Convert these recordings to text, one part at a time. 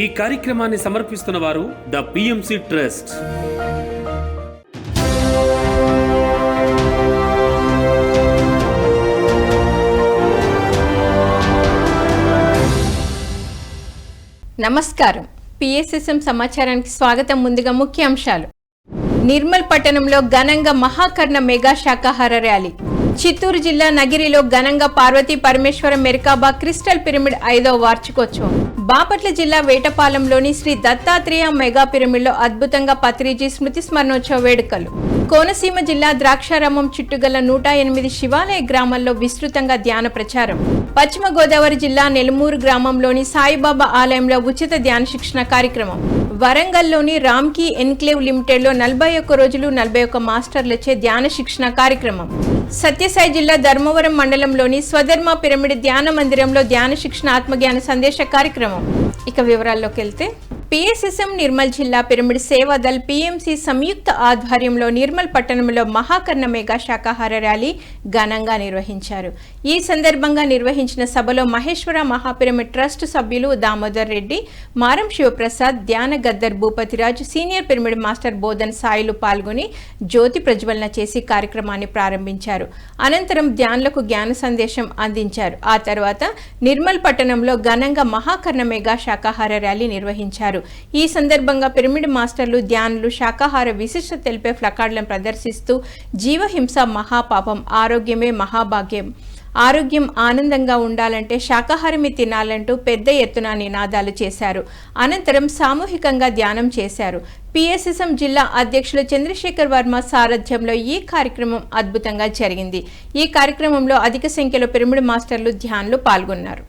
ఈ కార్యక్రమాన్ని సమర్పిస్తున్న వారు ద పిఎంసి ట్రస్ట్ నమస్కారం. పిఎస్ఎస్ఎం సమాచారానికి స్వాగతం ముందుగా ముఖ్యాంశాలు. నిర్మల్ పట్టణంలో ఘనంగా మహాకర్ణ మెగా శాకాహార ర్యాలీ చిత్తూరు జిల్లా నగిరిలో ఘనంగా Parvati Parameshwara Merkaba crystal pyramid ఐదవ వార్షికోత్సవం. బాపట్ల జిల్లా వేటపాలెంలోని శ్రీ దత్తాత్రేయ మెగా పిరమిడ్లో అద్భుతంగా పత్రిజీ స్మృతి స్మరణోత్సవ వేడుకలు. కోనసీమ జిల్లా ద్రాక్షారామం చుట్టుగల నూట ఎనిమిది శివాలయ గ్రామాల్లో విస్తృతంగా ధ్యాన ప్రచారం. పశ్చిమ గోదావరి జిల్లా నెలమూరు గ్రామంలోని సాయిబాబా ఆలయంలో ఉచిత ధ్యాన శిక్షణ కార్యక్రమం. వరంగల్లోని రామ్కీ ఎన్క్లేవ్ లిమిటెడ్లో నలభై ఒక్క రోజులు నలభై ఒక్క మాస్టర్లచే ధ్యాన శిక్షణ కార్యక్రమం. సత్యసాయి జిల్లా ధర్మవరం మండలంలోని స్వధర్మ పిరమిడ్ ధ్యాన మందిరంలో ధ్యాన శిక్షణ ఆత్మజ్ఞాన సందేశ కార్యక్రమం. ఇక వివరాల్లోకి వెళ్తే పిఎస్ఎస్ఎం నిర్మల్ జిల్లా పిరమిడ్ సేవాదల్ పిఎంసి సంయుక్త ఆధ్వర్యంలో నిర్మల్ పట్టణంలో మహాకర్ణ మెగా శాకాహార ర్యాలీ ఘనంగా నిర్వహించారు. ఈ సందర్భంగా నిర్వహించిన సభలో మహేశ్వర మహాపిరమిడ్ ట్రస్ట్ సభ్యులు దామోదర్ రెడ్డి మారం శివప్రసాద్ ధ్యాన Gaddar Bhupathiraj senior pyramid master Bodhan Sailu పాల్గొని జ్యోతి ప్రజ్వలన చేసి కార్యక్రమాన్ని ప్రారంభించారు. అనంతరం ధ్యానులకు జ్ఞాన సందేశం అందించారు. ఆ తర్వాత నిర్మల్ పట్టణంలో ఘనంగా మహాకర్ణ మెగా శాకాహార ర్యాలీ నిర్వహించారు. ఈ సందర్భంగా పిరమిడ్ మాస్టర్లు ధ్యానులు శాకాహార విశిష్ట తెలిపే ఫ్లకార్డులను ప్రదర్శిస్తూ జీవహింస మహాపాపం ఆరోగ్యమే మహాభాగ్యం. ఆరోగ్యం ఆనందంగా ఉండాలంటే శాకాహారమే తినాలంటూ పెద్ద ఎత్తున నినాదాలు చేశారు. అనంతరం సామూహికంగా ధ్యానం చేశారు. పిఎస్ఎస్ఎం జిల్లా అధ్యక్షులు చంద్రశేఖర్ వర్మ సారథ్యంలో ఈ కార్యక్రమం అద్భుతంగా జరిగింది. ఈ కార్యక్రమంలో అధిక సంఖ్యలో పిరమిడ్ మాస్టర్లు ధ్యానులు పాల్గొన్నారు.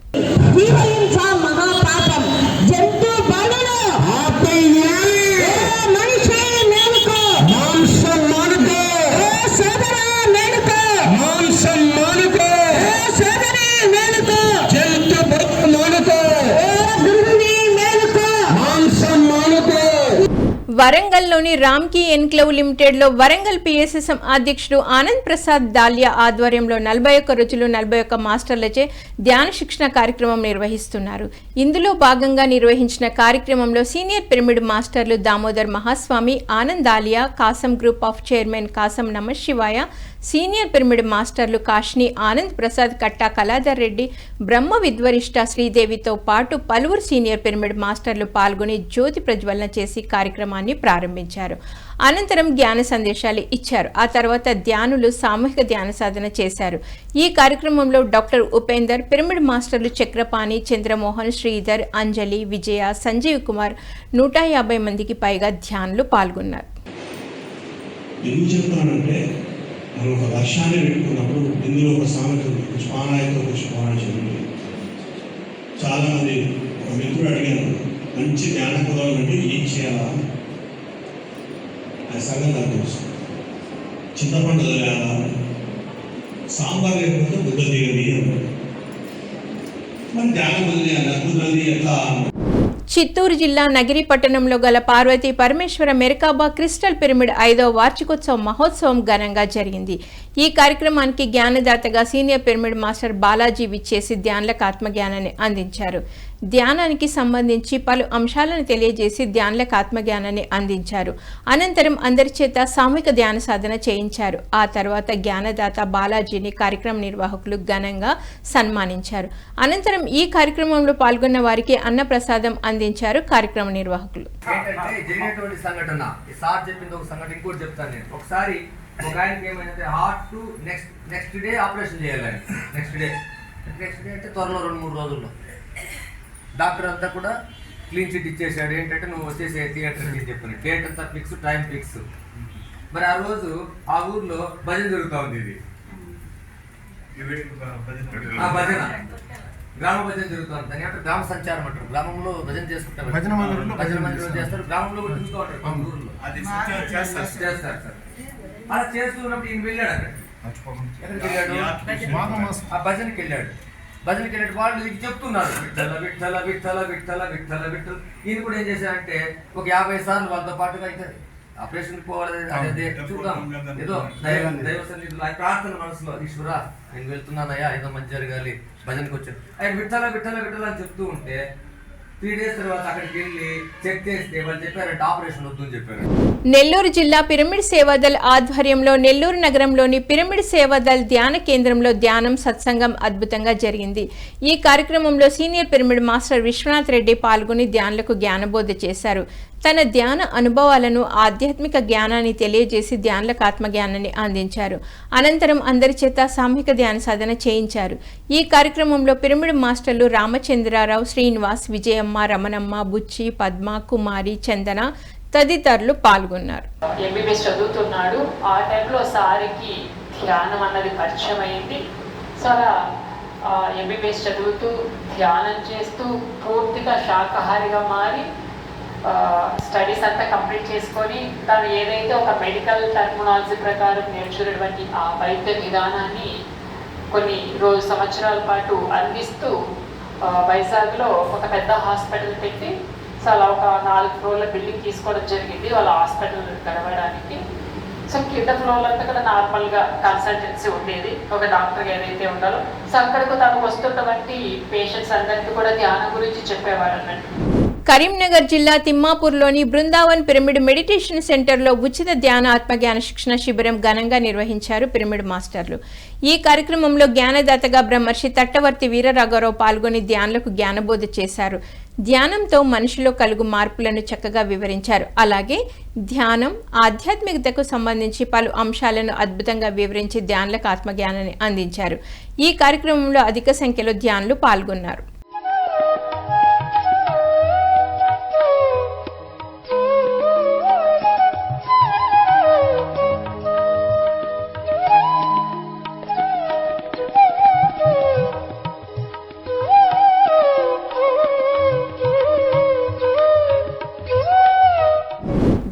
వరంగల్లోని రామ్కీ ఎన్క్లవ్ లిమిటెడ్లో వరంగల్ పిఎస్ఎస్ఎం అధ్యక్షుడు ఆనంద్ ప్రసాద్ దాలియా ఆధ్వర్యంలో నలభై ఒక్క రోజులు నలభై ఒక్క మాస్టర్లచే ధ్యాన శిక్షణ కార్యక్రమం నిర్వహిస్తున్నారు. ఇందులో భాగంగా నిర్వహించిన కార్యక్రమంలో సీనియర్ పిరమిడ్ మాస్టర్లు Damodar Mahaswami Anand Dalia Kasam group of chairman Kasam Namashivaya senior pyramid మాస్టర్లు కాష్ని ఆనంద్ ప్రసాద్ కట్టా కళాధర్ రెడ్డి బ్రహ్మ విద్వరిష్ట శ్రీదేవితో పాటు పలువురు సీనియర్ పిరమిడ్ మాస్టర్లు పాల్గొని జ్యోతి ప్రజ్వలన చేసి కార్యక్రమాన్ని ప్రారంభించారు. అనంతరం జ్ఞాన సందేశాలు ఇచ్చారు. ఆ తర్వాత ధ్యానులు సామూహిక ధ్యాన సాధన చేశారు. ఈ కార్యక్రమంలో డాక్టర్ ఉపేందర్ పిరమిడ్ మాస్టర్లు చక్రపాణి చంద్రమోహన్ శ్రీధర్ అంజలి విజయ సంజీవ్ కుమార్ నూట యాభై మందికి పైగా ధ్యానులు పాల్గొన్నారు. ఎందుకు చెప్తున్నానంటే మనం ఒక లక్ష్యాన్ని పెట్టుకున్నప్పుడు ఇందులో ఒక సామెత ఉంది. పుష్పానాయతో పుష్పానాయ చదువు చాలామంది ఒక మిత్రుడు అడిగాను మంచి జ్ఞాన పదాలు అంటే ఏం చేయాలా? అది సంగతి నాకు తెలుసు. చింతపండు వదిలేయాలా? సాంబార్ లేకపోతే బుద్ధ దిగది అన్నాడు మరి ధ్యానం వదిలేయాలి? కుదరది ఎట్లా చిత్తూరు జిల్లా నగిరి పట్టణంలో గల Parvati Parameshwara merkaba crystal pyramid ఐదవ వార్షికోత్సవ మహోత్సవం ఘనంగా జరిగింది. ఈ కార్యక్రమానికి జ్ఞానదాతగా సీనియర్ పిరమిడ్ మాస్టర్ బాలాజీ విచ్చేసి ధ్యానులకు ఆత్మజ్ఞానాన్ని అందించారు. ధ్యానానికి సంబంధించి పలు అంశాలను తెలియజేసి ధ్యానులకు ఆత్మజ్ఞానాన్ని అందించారు. అనంతరం అందరి చేత సామూహిక ధ్యాన సాధన చేయించారు. ఆ తర్వాత జ్ఞానదాత బాలాజీని కార్యక్రమ నిర్వాహకులు ఘనంగా సన్మానించారు. అనంతరం ఈ కార్యక్రమంలో పాల్గొన్న వారికి అన్నప్రసాదం అందించారు కార్యక్రమ నిర్వాహకులు. సంఘటన ఒక సంఘటన ఇంకోటి చెప్తాను నేను. ఒకసారి ఒక ఆయనకి ఏమైందంటే heart to next next day operation next day next day అంటే త్వరలో రెండు మూడు రోజుల్లో. డాక్టర్ అంతా కూడా క్లీన్ చిట్ ఇచ్చేసాడు ఏంటంటే నువ్వు వచ్చేసి థియేటర్కి చెప్పని. డేట్ అంతా ఫిక్స్ టైం ఫిక్స్ మరి ఆ రోజు ఆ ఊర్లో భజన జరుగుతూ ఉంది ఇది. ఆ భజన. గ్రామ భజన జరుగుతుంది దాని అంటే గ్రామ సంచారం అంటారు. గ్రామంలో భజన చేసుకుంటారు భజన మందిరంలో భజన మందిరం చేస్తారు. గ్రామంలో కూడా చూస్తూ ఉంటారు కొన్ని ఊర్లో చేస్తారు సార్. అలా చేస్తున్నప్పుడు ఈయన వెళ్ళాడు అక్కడ ఆ భజనకి వెళ్ళాడు. భజనకి వాళ్ళు ఇది చెప్తున్నారు విఠల విఠల విఠల విఠల విఠల విఠల. ఈయన కూడా ఏం చేశాడంటే ఒక యాభై సార్లు వాళ్ళతో పాటుగా అయితే ఆపరేషన్ పోవాలి చూద్దాం. ఏదో దైవ దైవ సన్నిధిలో ఆయన ప్రార్థన మనసులో ఈశ్వరా నేను వెళ్తున్నానయ్యా ఏదో మంచి జరగాలి భజనకి వచ్చాను. ఆయన విఠల విఠల విఠల అని చెప్తూ ఉంటే త్రీ డేస్ తర్వాత అక్కడికి వెళ్ళి చెక్ చేస్తే వాళ్ళు చెప్పారంటే ఆపరేషన్ చెప్పారు. నెల్లూరు జిల్లా పిరమిడ్ సేవాదల్ ఆధ్వర్యంలో నెల్లూరు నగరంలోని పిరమిడ్ సేవాదల్ ధ్యాన కేంద్రంలో ధ్యానం సత్సంగం అద్భుతంగా జరిగింది. ఈ కార్యక్రమంలో senior pyramid master Vishwanath Reddy పాల్గొని ధ్యానులకు జ్ఞానబోధ చేశారు. తన ధ్యాన అనుభవాలను ఆధ్యాత్మిక జ్ఞానాన్ని తెలియజేసి ధ్యానులకు ఆత్మజ్ఞానాన్ని అందించారు. అనంతరం అందరి చేత సామూహిక ధ్యాన సాధన చేయించారు. ఈ కార్యక్రమంలో పిరమిడ్ మాస్టర్లు రామచంద్రారావు శ్రీనివాస్ విజయమ్మ రమణమ్మ బుచ్చి పద్మ కుమారి చందన తదితరులు పాల్గొన్నారు. ఎంబీబీఎస్ చదువుతున్నాడు. ఆ టైంలో సార్కి ధ్యానం అన్నది పరిచయం అయింది సో అలా ఎంబీబీఎస్ చదువుతూ ధ్యానం చేస్తూ పూర్తిగా శాకాహారిగా మారి స్టడీస్ అంతా కంప్లీట్ చేసుకొని తను ఏదైతే ఒక మెడికల్ టర్మినాలజీ ప్రకారం నేర్చుకున్నటువంటి ఆ వైద్య విధానాన్ని కొన్ని రోజు సంవత్సరాల పాటు అందిస్తూ వైజాగ్లో ఒక పెద్ద హాస్పిటల్ పెట్టి సో అలా ఒక నాలుగు ఫ్లోర్ల బిల్డింగ్ తీసుకోవడం జరిగింది. వాళ్ళ హాస్పిటల్ గడవడానికి. సో కింద ఫ్లోర్ అంతా కూడా నార్మల్గా కన్సల్టెన్సీ ఉండేది. ఒక డాక్టర్ ఏదైతే ఉండాలో. సో అక్కడికి తనకు వస్తున్నటువంటి పేషెంట్స్ అందరికీ కూడా ధ్యానం గురించి చెప్పేవారు అన్నట్టు కరీంనగర్ జిల్లా తిమ్మాపూర్లోని బృందావన్ పిరమిడ్ మెడిటేషన్ సెంటర్లో ఉచిత ధ్యాన ఆత్మజ్ఞాన శిక్షణ శిబిరం ఘనంగా నిర్వహించారు పిరమిడ్ మాస్టర్లు. ఈ కార్యక్రమంలో జ్ఞానదాతగా బ్రహ్మర్షి తట్టవర్తి వీరరాఘవరావు పాల్గొని ధ్యానులకు జ్ఞానబోధ చేశారు. ధ్యానంతో మనిషిలో కలుగు మార్పులను చక్కగా వివరించారు. అలాగే ధ్యానం ఆధ్యాత్మికతకు సంబంధించి పలు అంశాలను అద్భుతంగా వివరించి ధ్యానులకు ఆత్మజ్ఞానాన్ని అందించారు. ఈ కార్యక్రమంలో అధిక సంఖ్యలో ధ్యానులు పాల్గొన్నారు.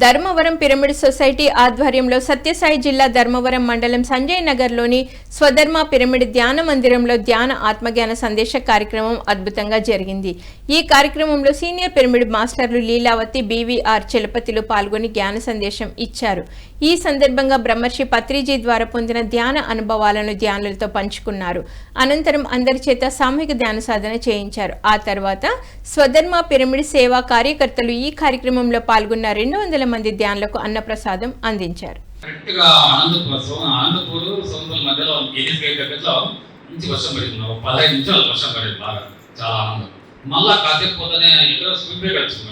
ధర్మవరం పిరమిడ్ సొసైటీ ఆధ్వర్యంలో సత్యసాయి జిల్లా ధర్మవరం మండలం సంజయ్ నగర్లోని స్వధర్మ పిరమిడ్ ధ్యాన మందిరంలో ధ్యాన ఆత్మజ్ఞాన సందేశ కార్యక్రమం అద్భుతంగా జరిగింది. ఈ కార్యక్రమంలో సీనియర్ పిరమిడ్ మాస్టర్లు లీలావతి బీవీఆర్ చలపతిలు పాల్గొని జ్ఞాన సందేశం ఇచ్చారు. ఈ సందర్భంగా బ్రహ్మర్షి పత్రిజీ ద్వారా పొందిన ధ్యాన అనుభవాలను ధ్యానులతో పంచుకున్నారు. అనంతరం అందరి చేత సామూహిక ధ్యాన సాధన చేయించారు. ఆ తర్వాత స్వధర్మ పిరమిడ్ సేవా కార్యకర్తలు ఈ కార్యక్రమంలో పాల్గొన్న రెండు వందల మంది ధ్యానులకు అన్నప్రసాదం అందించారు. కరెక్ట్గా ఆనందపూర్ సో మధ్యలో ఎనిమిది దగ్గరలో మంచి వర్షం పడింది. ఒక పదహైదు నిమిషాలు వర్షం బాగా. చాలా ఆనందం. మళ్ళా కాసేపు పోతేనే ఇక్కడ స్పీడ్ బ్రేక్ వచ్చింది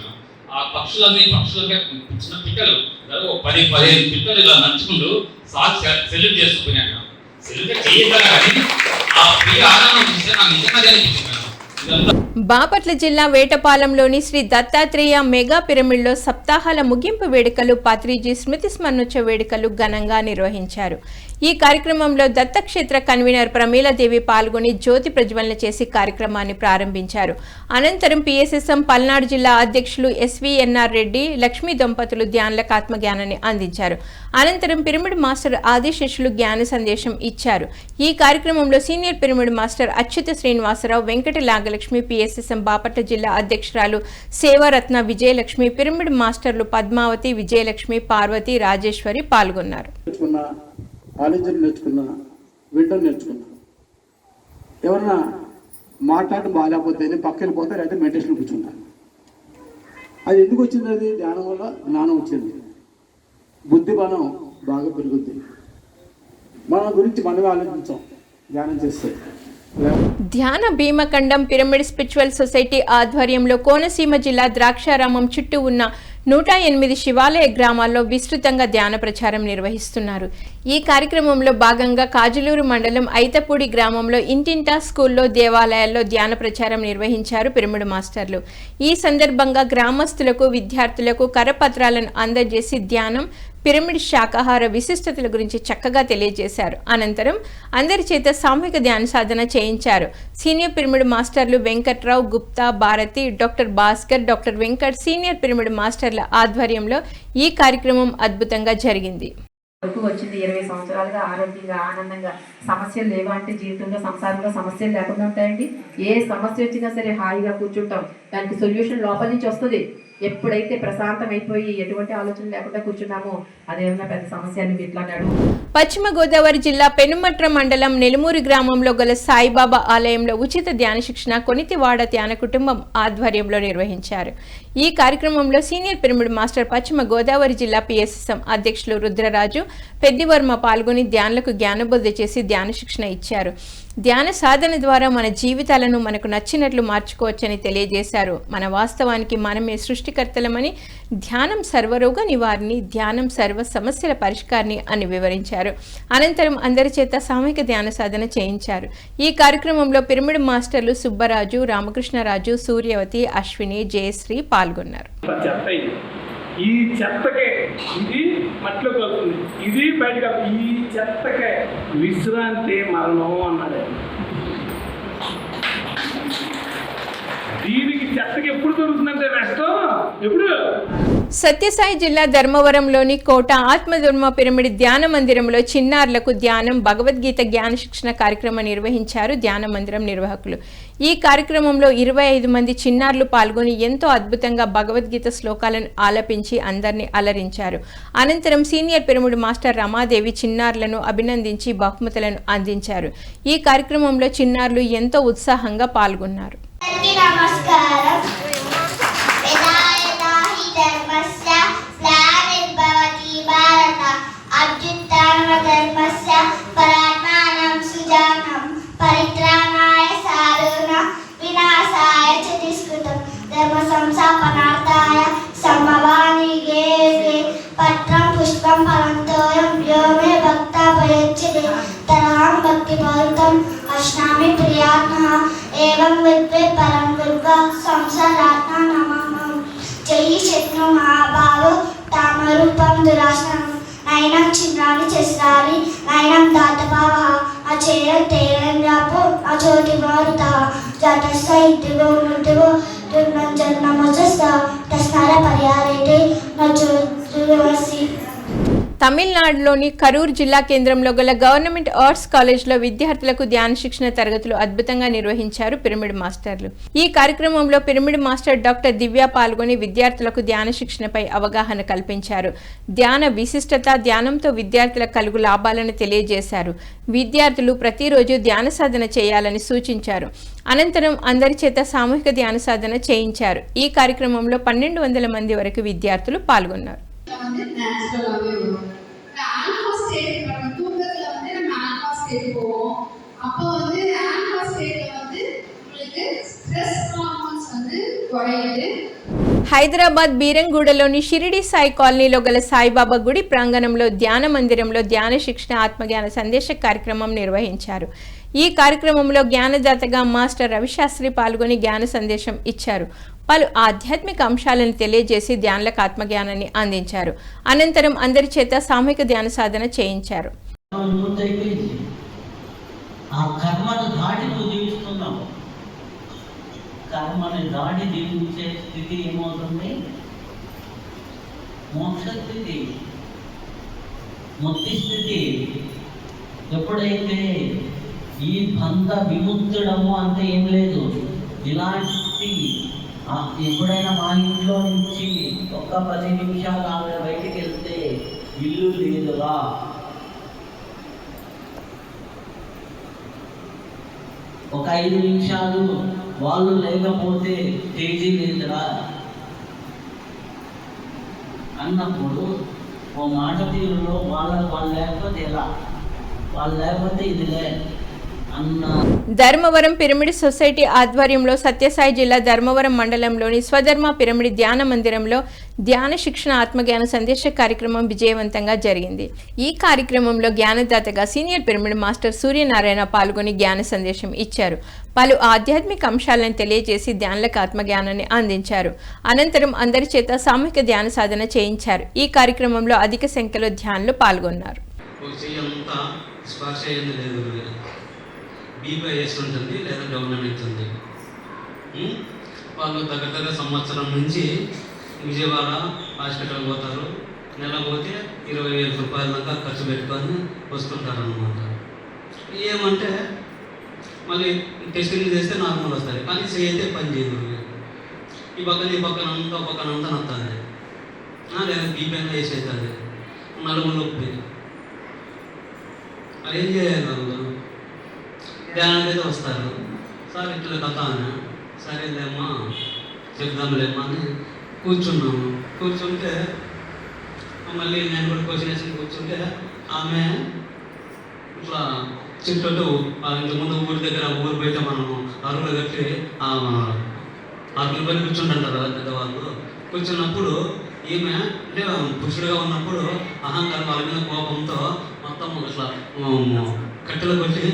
ఆ పక్షులన్నీ పక్షులకే చిన్న పిక్కలు ఒక పది పదిహేను పిక్కలు ఇలా నడుచుకుంటూ సాక్షి సెల్యూట్ చేసుకుపోయినాను సెల్యూట్ చేయగల కానీ ఆ ప్రియ ఆనందం చూస్తే నాకు నిజంగా అనిపించింది. బాపట్ల జిల్లా వేటపాలెంలోని శ్రీ దత్తాత్రేయ మెగా పిరమిడ్లో సప్తాహాల ముగింపు వేడుకలు పాత్రిజీ స్మృతి స్మరణోత్సవ వేడుకలు ఘనంగా నిర్వహించారు. ఈ కార్యక్రమంలో దత్తక్షేత్ర కన్వీనర్ ప్రమీలాదేవి పాల్గొని జ్యోతి ప్రజ్వలన చేసి కార్యక్రమాన్ని ప్రారంభించారు. అనంతరం పిఎస్ఎస్ఎం పల్నాడు జిల్లా అధ్యక్షులు ఎస్వీఎన్ఆర్ రెడ్డి లక్ష్మీ దంపతులు ధ్యానులకు ఆత్మజ్ఞానాన్ని అందించారు. అనంతరం పిరమిడ్ మాస్టర్ ఆదిశిష్యులు జ్ఞాన సందేశం ఇచ్చారు. ఈ కార్యక్రమంలో senior pyramid master Achyuta Srinivasarao Venkata Nagalakshmi PSSM Bapatla జిల్లా అధ్యక్షురాలు సేవారత్న విజయలక్ష్మి పిరమిడ్ మాస్టర్లు పద్మావతి విజయలక్ష్మి పార్వతి రాజేశ్వరి పాల్గొన్నారు. ఆలోచన నేర్చుకున్నా వింటం నేర్చుకున్నా. ఎవరన్నా మాట్లాడటం బాగాలేకపోతే నేను పక్కన వెళ్ళిపోతా లేకపోతే మెడిటేషన్ కూర్చుంటా. అది ఎందుకు వచ్చింది అది ధ్యానం వల్ల జ్ఞానం వచ్చింది. బుద్ధి బలం బాగా పెరుగుద్ది. మన గురించి మనమే ఆలోచించాం ధ్యానం చేస్తే. ధ్యాన భీమఖండం పిరమిడ్ స్పిరిచువల్ సొసైటీ ఆధ్వర్యంలో కోనసీమ జిల్లా ద్రాక్షారామం చుట్టూ ఉన్న నూట ఎనిమిది శివాలయ గ్రామాల్లో విస్తృతంగా ధ్యాన ప్రచారం నిర్వహిస్తున్నారు. ఈ కార్యక్రమంలో భాగంగా కాజులూరు మండలం ఐతపూడి గ్రామంలో ఇంటింటా స్కూల్లో దేవాలయాల్లో ధ్యాన ప్రచారం నిర్వహించారు పిరమిడు మాస్టర్లు. ఈ సందర్భంగా గ్రామస్తులకు విద్యార్థులకు కరపత్రాలను అందజేసి ధ్యానం పిరమిడ్ శాకాహార విశిష్టతల గురించి చక్కగా తెలియజేశారు. అనంతరం అందరి చేత సామూహిక ధ్యాన సాధన చేయించారు. సీనియర్ పిరమిడ్ మాస్టర్లు Venkatrao Gupta Bharati doctor Bhaskar doctor Venkat senior pyramid మాస్టర్ల ఆధ్వర్యంలో ఈ కార్యక్రమం అద్భుతంగా జరిగింది. వరకు వచ్చింది ఇరవై సంవత్సరాలుగా ఆరోగ్యంగా ఆనందంగా. సమస్యలు లేవా అంటే జీవితంలో సంసారంలో సమస్యలు లేకుండా ఉంటాయండి. ఏ సమస్య వచ్చినా సరే హాయిగా కూర్చుంటాం. దానికి సొల్యూషన్ లోపల నుంచి వస్తుంది. ఎప్పుడైతే ప్రశాంతమైపోయి ఎటువంటి ఆలోచన లేకుండా కూర్చున్నామో అదేమన్నా పెద్ద సమస్య అని ఇట్లాంటాడు పశ్చిమ గోదావరి జిల్లా పెనుమట్ర మండలం నెలుమూరు గ్రామంలో గల సాయిబాబా ఆలయంలో ఉచిత ధ్యాన శిక్షణ కొనితివాడ ధ్యాన కుటుంబం ఆధ్వర్యంలో నిర్వహించారు. ఈ కార్యక్రమంలో సీనియర్ పిరమిడ్ మాస్టర్ పశ్చిమ గోదావరి జిల్లా పిఎస్ఎస్ఎం అధ్యక్షులు రుద్రరాజు పెద్దివర్మ పాల్గొని ధ్యానులకు జ్ఞానబోధ చేసి ధ్యాన శిక్షణ ఇచ్చారు. ధ్యాన సాధన ద్వారా మన జీవితాలను మనకు నచ్చినట్లు మార్చుకోవచ్చని తెలియజేశారు. మన వాస్తవానికి మనమే సృష్టికర్తలమని ధ్యానం సర్వరోగ నివారిణి ధ్యానం సర్వ సమస్యల పరిష్కారిణి అని వివరించారు. అనంతరం అందరి చేత సామూహిక ధ్యాన సాధన చేయించారు. ఈ కార్యక్రమంలో పిరమిడ్ మాస్టర్లు సుబ్బరాజు రామకృష్ణరాజు సూర్యవతి అశ్విని జయశ్రీ పాల్గొన్నారు. ఈ చెత్తకే ఇది మట్టిలో కలుగుతుంది ఇది బయటకు ఈ చెత్తకే విశ్రాంతి మరణం అన్నాడు దీనికి చెత్తకి ఎప్పుడు దొరుకుతుందంటే రెస్ట్ ఎప్పుడు? సత్యసాయి జిల్లా ధర్మవరంలోని కోట ఆత్మధర్మ పిరమిడ్ ధ్యాన మందిరంలో చిన్నారులకు ధ్యానం భగవద్గీత జ్ఞాన శిక్షణ కార్యక్రమం నిర్వహించారు ధ్యాన మందిరం నిర్వాహకులు. ఈ కార్యక్రమంలో ఇరవై ఐదు మంది చిన్నారులు పాల్గొని ఎంతో అద్భుతంగా భగవద్గీత శ్లోకాలను ఆలపించి అందరినీ అలరించారు. అనంతరం సీనియర్ పిరమిడ్ మాస్టర్ రమాదేవి చిన్నారులను అభినందించి బహుమతులను అందించారు. ఈ కార్యక్రమంలో చిన్నారులు ఎంతో ఉత్సాహంగా పాల్గొన్నారు. నమస్కారం. Mother Massa జటస్థ ఇదిగో నుదిగో జన్మజస్త తస్నార పరిహారేటి నచోసి తమిళనాడులోని కరూర్ జిల్లా కేంద్రంలో గల గవర్నమెంట్ ఆర్ట్స్ కాలేజ్లో విద్యార్థులకు ధ్యాన శిక్షణ తరగతులు అద్భుతంగా నిర్వహించారు పిరమిడ్ మాస్టర్లు. ఈ కార్యక్రమంలో పిరమిడ్ మాస్టర్ డాక్టర్ దివ్య పాల్గొని విద్యార్థులకు ధ్యాన శిక్షణపై అవగాహన కల్పించారు. ధ్యాన విశిష్టత ధ్యానంతో విద్యార్థులకు కలుగు లాభాలను తెలియజేశారు. విద్యార్థులు ప్రతిరోజు ధ్యాన సాధన చేయాలని సూచించారు. అనంతరం అందరి చేత సామూహిక ధ్యాన సాధన చేయించారు. ఈ కార్యక్రమంలో పన్నెండు వందల మంది వరకు విద్యార్థులు పాల్గొన్నారు. வந்து நேச்சுரலாகவே வரும் ஆல்ஃபா ஸ்டேட் நம்ம தூக்கத்தில் வந்து நம்ம ஆல்ஃபா ஸ்டேட் போவோம் அப்போ வந்து ஆல்ஃபா ஸ்டேட்டில் வந்து உங்களுக்கு ஸ்ட்ரெஸ் ஹார்மோன்ஸ் வந்து குறையுது హైదరాబాద్ బీరంగూడలోని షిరిడి సాయి కాలనీలో గల సాయిబాబా గుడి ప్రాంగణంలో ధ్యాన మందిరంలో ధ్యాన శిక్షణ ఆత్మజ్ఞాన సందేశ కార్యక్రమం నిర్వహించారు ఈ కార్యక్రమంలో జ్ఞానదాతగా మాస్టర్ రవిశాస్త్రి పాల్గొని జ్ఞాన సందేశం ఇచ్చారు పలు ఆధ్యాత్మిక అంశాలను తెలియజేసి ధ్యానులకు ఆత్మజ్ఞానాన్ని అందించారు. అనంతరం అందరి చేత సామూహిక ధ్యాన సాధన చేయించారు. ఆ కర్మను దాటి నువ్వు జీవిస్తున్నావు. కర్మని దాటి జీవించే స్థితి ఏమవుతుంది? మోక్ష స్థితి ముక్తి స్థితి ఎప్పుడైతే ఈ బంధ విముక్తుడము అంటే ఏం లేదు. ఇలాంటి ఎప్పుడైనా మా ఇంట్లో నుంచి ఒక్క పది నిమిషాలు ఆవిడ బయటికి వెళ్తే ఇల్లు లేదురా. ఒక ఐదు నిమిషాలు వాళ్ళు లేకపోతే తేజీ లేదురా. అన్నప్పుడు ఓ మాట తీరులో వాళ్ళ వాళ్ళు లేకపోతే ఎలా? వాళ్ళు లేకపోతే ఇది లే ధర్మవరం పిరమిడ్ సొసైటీ ఆధ్వర్యంలో సత్యసాయి జిల్లా ధర్మవరం మండలంలోని స్వధర్మ పిరమిడ్ ధ్యాన మందిరంలో ధ్యాన శిక్షణ ఆత్మజ్ఞాన సందేశ కార్యక్రమం విజయవంతంగా జరిగింది. ఈ కార్యక్రమంలో జ్ఞానదాతగా సీనియర్ పిరమిడ్ మాస్టర్ సూర్యనారాయణ పాల్గొని జ్ఞాన సందేశం ఇచ్చారు. పలు ఆధ్యాత్మిక అంశాలను తెలియజేసి ధ్యానులకు ఆత్మజ్ఞానాన్ని అందించారు. అనంతరం అందరి చేత సామూహిక ధ్యాన సాధన చేయించారు. ఈ కార్యక్రమంలో అధిక సంఖ్యలో ధ్యానులు పాల్గొన్నారు. బీబీఎస్ ఉంటుంది లేదా గవర్నమెంట్ ఉంది వాళ్ళు దగ్గర సంవత్సరం నుంచి విజయవాడ హాస్పిటల్ పోతారు. నెల పోతే ఇరవై వేల రూపాయల దాకా ఖర్చు పెట్టుకొని వస్తుంటారు అనమాట ఏమంటే మళ్ళీ టెస్టింగ్ చేస్తే నార్మల్ వస్తుంది కానీ చేయితే పని చేయదు ఈ పక్కన ఈ పక్కన అంతా ఒక పక్కన అంతా నత్తుంది. లేదా బీపీ వేసి అవుతుంది నలుగురు నొప్పి అది ఏం చేయాలి ధ్యానం ధ్యానానికి వస్తారు. సార్ ఇట్లా కథ అని సరేలేమ్మా చెప్దాంలేమ్మా అని కూర్చున్నాము. కూర్చుంటే మళ్ళీ నేను కూడా క్వశ్చన్ వేసి కూర్చుంటే ఆమె ఇట్లా చుట్టూ ఇంతకుముందు ముందు ఊరి దగ్గర ఊరు బయట మనము అరువులు కట్టి ఆ అరువులు పని కూర్చుంటారు కదా పెద్దవాళ్ళు. కూర్చున్నప్పుడు ఈమె అంటే పురుషుడిగా ఉన్నప్పుడు అహంకారం వాళ్ళ మీద కోపంతో మొత్తం ఇట్లా కట్టెలు కొట్టి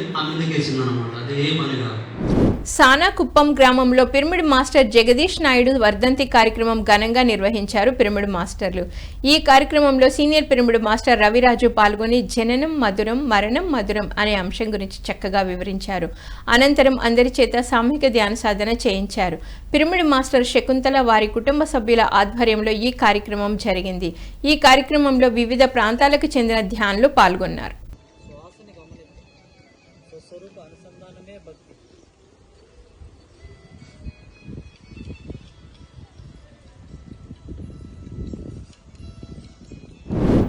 సానాకుప్పం గ్రామంలో పిరమిడ్ మాస్టర్ జగదీష్ నాయుడు వర్ధంతి కార్యక్రమం ఘనంగా నిర్వహించారు పిరమిడ్ మాస్టర్లు. ఈ కార్యక్రమంలో సీనియర్ పిరమిడ్ మాస్టర్ రవిరాజు పాల్గొని జననం మధురం మరణం మధురం అనే అంశం గురించి చక్కగా వివరించారు. అనంతరం అందరి చేత సామూహిక ధ్యాన సాధన చేయించారు. పిరమిడ్ మాస్టర్ శకుంతల వారి కుటుంబ సభ్యుల ఆధ్వర్యంలో ఈ కార్యక్రమం జరిగింది. ఈ కార్యక్రమంలో వివిధ ప్రాంతాలకు చెందిన ధ్యానులు పాల్గొన్నారు.